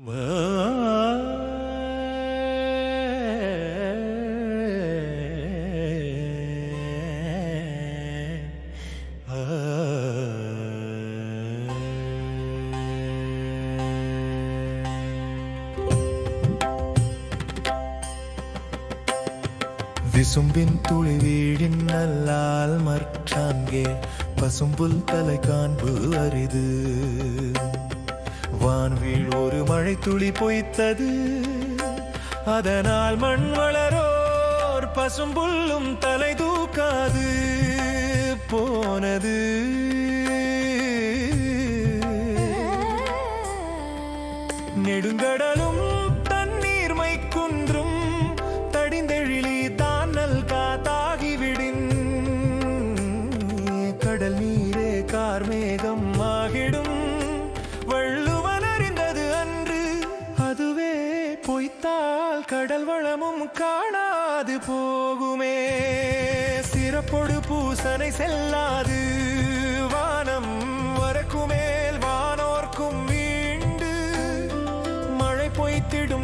விசும்பின் துளி வீழின் நல்லால் மற்றாங்கே பசும்புல் தலை காண்பு அரிது. வான்வீழ் ஒரு மழை துளி பொய்த்தது. அதனால் மண் வளரோர் பசும்புல்லும் தலை தூக்காது. போனது. பொய்த்தால் கடல் வளமும் காணாது போகுமே. சிறப்பொடு பூசனை செல்லாது. வானம் வரக்குமேல் வானோர்க்கும் வீண்டு. மழை பொய்த்திடும்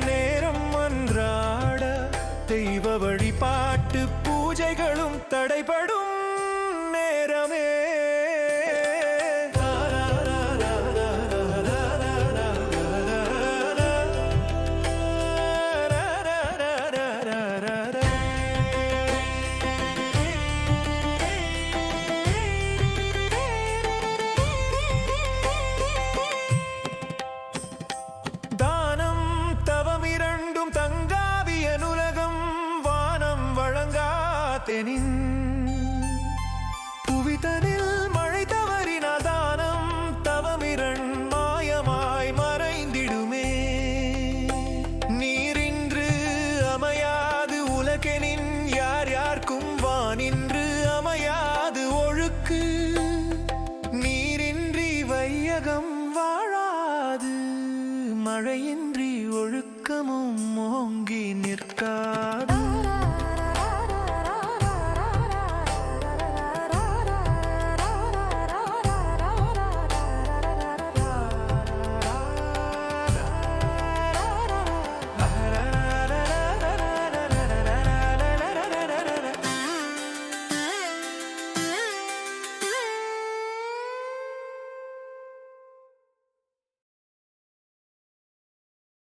உலகெனின் யார் யார்க்கும் வானின்று அமையாது ஒழுக்கு. நீரின்றி வையகம் வாழாது. மழையின்றி ஒழுக்கமும் ஓங்கி நிற்காது.